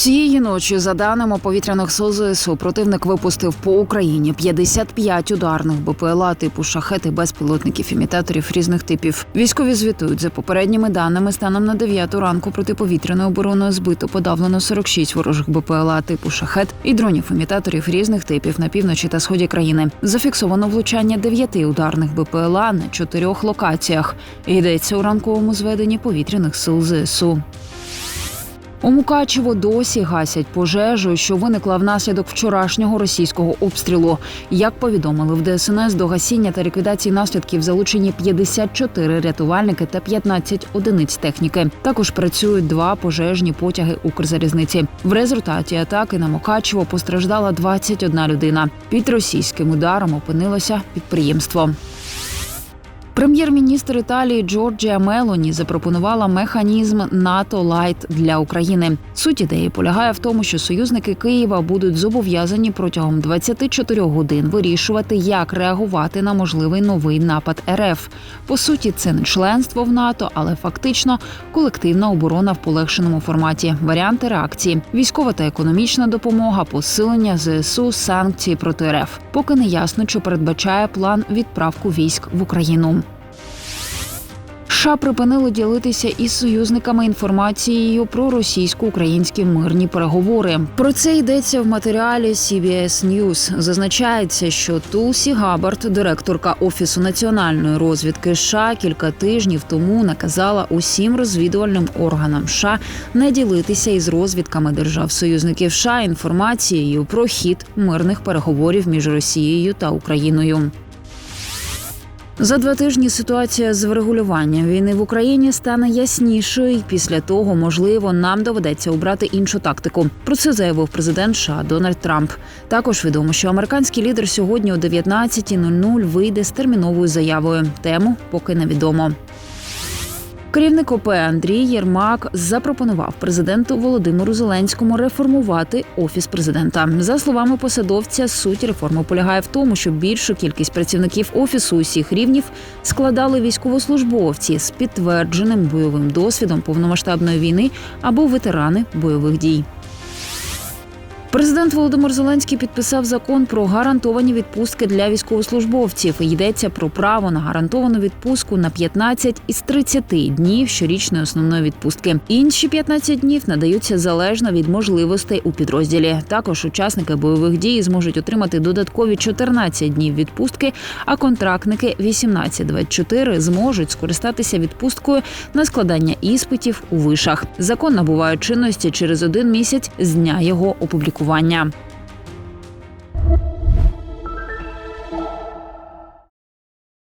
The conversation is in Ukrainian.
Цієї ночі, за даними повітряних сил ЗСУ, противник випустив по Україні 55 ударних БПЛА типу шахети безпілотників імітаторів різних типів. Військові звітують за попередніми даними. Станом на 9 ранку протиповітряною обороною збито подавлено 46 ворожих БПЛА типу шахет і дронів імітаторів різних типів на півночі та сході країни. Зафіксовано влучання 9 ударних БПЛА на чотирьох локаціях. Йдеться у ранковому зведенні повітряних сил ЗСУ. У Мукачево досі гасять пожежу, що виникла внаслідок вчорашнього російського обстрілу. Як повідомили в ДСНС, до гасіння та ліквідації наслідків залучені 54 рятувальники та 15 одиниць техніки. Також працюють два пожежні потяги Укрзалізниці. В результаті атаки на Мукачево постраждала 21 людина. Під російським ударом опинилося підприємство. Прем'єр-міністр Італії Джорджія Мелоні запропонувала механізм НАТО Лайт для України. Суть ідеї полягає в тому, що союзники Києва будуть зобов'язані протягом 24 годин вирішувати, як реагувати на можливий новий напад РФ. По суті, це не членство в НАТО, але фактично колективна оборона в полегшеному форматі. Варіанти реакції: військова та економічна допомога, посилення ЗСУ, санкції проти РФ. Поки не ясно, чи передбачає план відправку військ в Україну. США припинили ділитися із союзниками інформацією про російсько-українські мирні переговори. Про це йдеться в матеріалі CBS News. Зазначається, що Тулсі Габард, директорка офісу національної розвідки США, кілька тижнів тому наказала усім розвідувальним органам США не ділитися із розвідками держав-союзників США інформацією про хід мирних переговорів між Росією та Україною. За два тижні ситуація з врегулюванням війни в Україні стане яснішою. і Після того, можливо, нам доведеться обрати іншу тактику. Про це заявив президент США Дональд Трамп. Також відомо, що американський лідер сьогодні о 19.00 вийде з терміновою заявою. Тему поки невідомо. Керівник ОП Андрій Єрмак запропонував президенту Володимиру Зеленському реформувати офіс президента. За словами посадовця, суть реформи полягає в тому, що більшу кількість працівників офісу усіх рівнів складали військовослужбовці з підтвердженим бойовим досвідом повномасштабної війни або ветерани бойових дій. Президент Володимир Зеленський підписав закон про гарантовані відпустки для військовослужбовців. Йдеться про право на гарантовану відпустку на 15 із 30 днів щорічної основної відпустки. Інші 15 днів надаються залежно від можливостей у підрозділі. Також учасники бойових дій зможуть отримати додаткові 14 днів відпустки, а контрактники 18-24 зможуть скористатися відпусткою на складання іспитів у вишах. Закон набуває чинності через один місяць з дня його опублікування лікування.